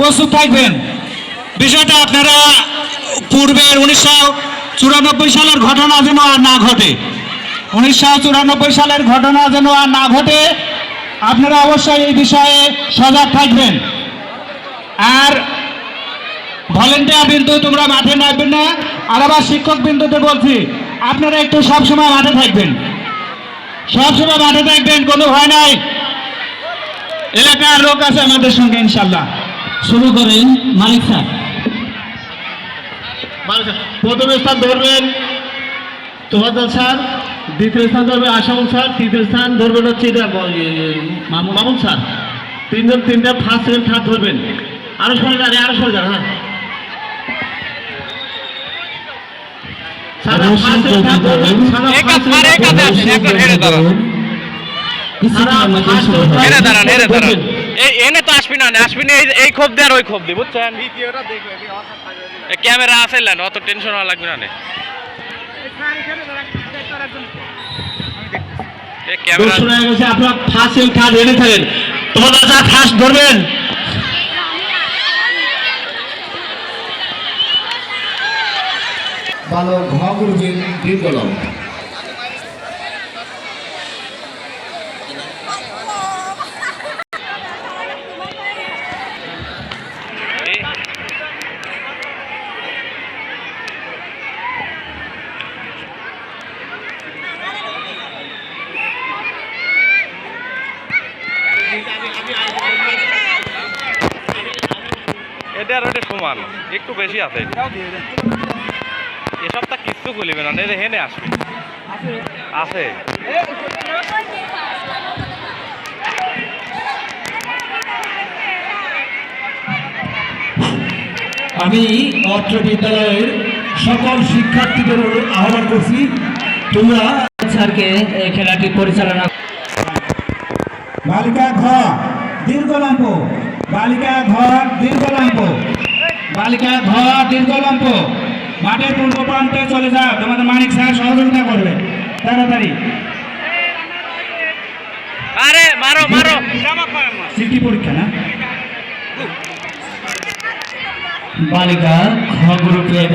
প্রস্তুত থাকবেন। বিষয়টা আপনারা পূর্বের উনিশশো চুরানব্বই সালের ঘটনা যেন আর না ঘটে। উনিশশো চুরানব্বই সালের ঘটনা যেন আর না ঘটে, আপনারা অবশ্যই এই বিষয়ে সজাগ থাকবেন। আর ভলেন্টিয়ার বিন্দু তোমরা মাঠে নামবেন না, আর আবার শিক্ষক বিন্দুতে বলছি, আপনারা একটু সবসময় মাঠে থাকবেন। সবসময় মাঠে থাকবেন, কোনো ভয় নাই। এলাকার লোক আছে আমাদের সঙ্গে, ইনশাল্লাহ। শুরু করেন মালিক স্যার প্রথম স্থান ধরবেন তোহাজার স্যার দ্বিতীয় স্থান ধরবে আসামুল স্যার তৃতীয় স্থান ধরবেন হচ্ছে এটা ইয়ে, ইয়ে, মামুন স্যার তিনজন তিনটা ফার্স্ট সেকেন্ড থার্ড ধরবেন আরও সরে যান আরও সরে যান হ্যাঁ দাঁড়ান এই এনে তো আসবি না আসবি না এই- এই খোপ দিয়ে আর ওই খোপ দি বুঝছেন? ক্যামেরা আছে না অত টেনশন লাগবে না নে। এ ক্যামেরা দর্শন হয়ে গেছে আপনার ফার্স্ট সেকেন্ড থার্ড রেডি থাকেন। তোমাদের স্যার ফার্স্ট ধরবেন। বালক ঘ গ্রুপের দীর্ঘলম এ- এটা আর ওটা সমান। একটু বেশি আছে এসব তা কিচ্ছু খুলিবে না নেড়ে হেনে আসবে। আছে। আমি অত্র বিদ্যালয়ের সকল শিক্ষার্থীদের আহ্বান করছি তোমরা স্যারকে এই খেলাটি পরিচালনা বালিকা ঘ দীর্ঘলম্ব বালিকা ঘ দীর্ঘলম্ব বালিকা ঘ দীর্ঘলম্ব মাঠের পূর্ব প্রান্তে চলে যাও তোমাদের মানিক স্যার সহযোগিতা করবে। তাড়াতাড়ি। আরে মারো মারো। সিটি পরীক্ষা না? বালিকা খ গ্রুপের